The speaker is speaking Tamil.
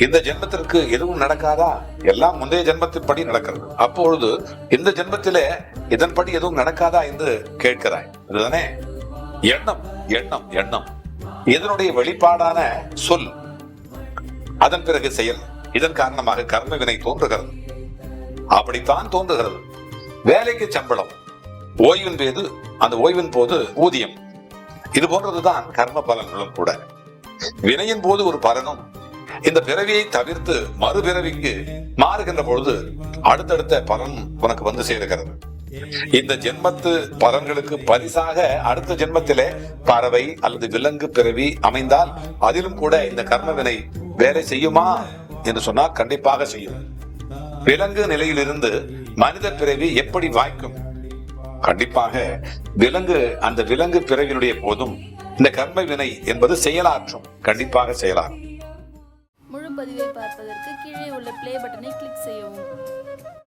இந்த ஜென்மத்திற்கு எதுவும் நடக்காதா? எல்லாம் முந்தைய ஜென்மத்தின்படி நடக்கிறது. அப்பொழுது இந்த ஜென்மத்திலே இதன்படி எதுவும் நடக்காதா என்று கேட்கிறாய். இதுதானே எண்ணம் எண்ணம் எண்ணம். இதனுடைய வெளிப்பாடான சொல் அதன் பிறகு செயல். இதன் காரணமாக கர்ம வினை தோன்றுகிறது. அப்படித்தான் தோன்றுகிறது. வேலைக்கு சம்பளம். ஓய்வின் போது அந்த ஓய்வின் போது ஊதியம். இது போன்றதுதான் கர்ம பலன்களும் கூட. வினையின் போது ஒரு பலனும் இந்த பிறவியை தவிர்த்து மறுபிறவிக்கு மாறுகின்ற பொழுது அடுத்தடுத்த பலன் உனக்கு வந்து சேருகிறது. இந்த ஜென்மத்து பலன்களுக்கு பரிசாக அடுத்த ஜென்மத்திலே பறவை அல்லது விலங்கு பிறவி அமைந்தால் அதிலும் கூட இந்த கர்ம வினை வேலை செய்யுமா என்று சொன்னால் கண்டிப்பாக செய்யும். விலங்கு நிலையிலிருந்து மனித பிறவி எப்படி வாய்க்கும்? கண்டிப்பாக விலங்கு அந்த விலங்கு பிறவினுடைய போதும் இந்த கர்ம வினை என்பது செயலாற்றும். கண்டிப்பாக செயலாற்றும். பதிவை பார்ப்பதற்கு கீழே உள்ள பிளே பட்டனை கிளிக் செய்யவும்.